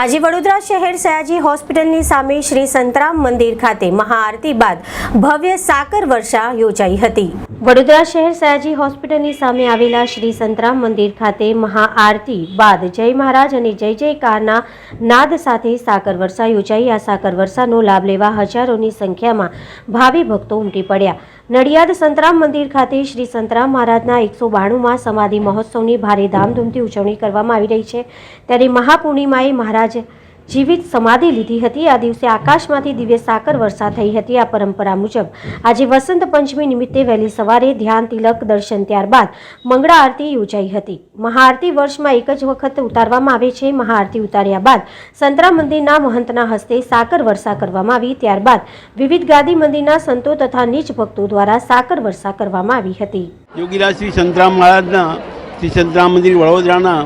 આજે વડોદરા શહેર સયાજી હોસ્પિટલની સામે શ્રી સંતરામ મંદિર ખાતે મહાઆરતી બાદ ભવ્ય સાકર વર્ષા યોજાઈ હતી. વડોદરા શહેર સયાજી હોસ્પિટલની સામે આવેલા શ્રી સંતરામ મંદિર ખાતે મહાઆરતી બાદ જય મહારાજ અને જય જયકારના નાદ સાથે સાકર વર્ષા યોજાઈ. આ સાકર વર્ષાનો લાભ લેવા હજારોની સંખ્યામાં ભાવિ ભક્તો ઉમટી પડ્યા. નડિયાદ સંતરામ મંદિર ખાતે શ્રી સંતરામ મહારાજના એકસો બાણુંમાં સમાધિ મહોત્સવની ભારે ધામધૂમથી ઉજવણી કરવામાં આવી રહી છે. ત્યારે મહાપૂર્ણિમાએ મહારાજ જીવિત સમાધિ લીધી હતી. આ દિવસે આકાશમાંથી દિવ્ય સાકર વર્ષા થઈ હતી. આ પરંપરા મુજબ આજે વસંત પંચમી નિમિત્તે વહેલી સવારે ધ્યાન તિલક દર્શન ત્યારબાદ મંગળા આરતી યોજાઈ હતી. મહાઆરતી વર્ષમાં એક જ વખત ઉતારવામાં આવે છે. મહાઆરતી ઉતાર્યા બાદ સંતરા મંદિરના મહંતના હસ્તે સાકર વર્ષા કરવામાં આવી. ત્યારબાદ વિવિધ ગાદી મંદિરના સંતો તથા નીચ ભક્તો દ્વારા સાકર વર્ષા કરવામાં આવી હતી. યોગીરાજ શ્રી સંતરામ મહારાજના શ્રી સંતરામ મંદિર વડોદરાના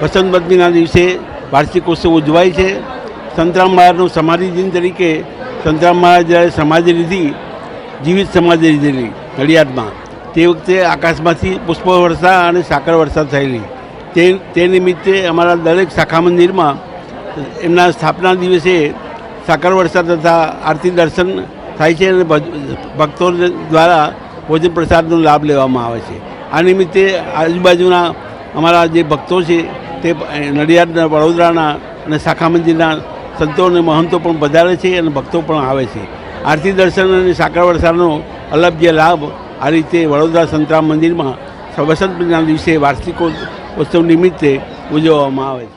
વસંત પંચમીના દિવસે વાર્ષિકોત્સવ ઉજવાય છે. સંતરામ મહારાજનું સમાધિ દિન તરીકે સંતરામ મહારાજ સમાધિ લીધી, જીવિત સમાધિ લીધેલી નડિયાદમાં. તે વખતે આકાશમાંથી પુષ્પ વર્ષા અને સાકર વર્ષા થયેલી. તે તે નિમિત્તે અમારા દરેક શાખા મંદિરમાં એમના સ્થાપના દિવસે સાકર વર્ષા તથા આરતી દર્શન થાય છે અને ભક્તો દ્વારા ભોજન પ્રસાદનો લાભ લેવામાં આવે છે. આ નિમિત્તે આજુબાજુના અમારા જે ભક્તો છે તે નડિયાદના વડોદરાના અને શાખા મંદિરના સંતો અને મહંતો પણ વધારે છે અને ભક્તો પણ આવે છે. આરતી દર્શન અને સાકર વર્ષાનો અલભ્ય લાભ આ રીતે વડોદરા સંતરામ મંદિરમાં વસંત પંચમીના દિવસે વાર્ષિકોત્સવ નિમિત્તે ઉજવવામાં આવે છે.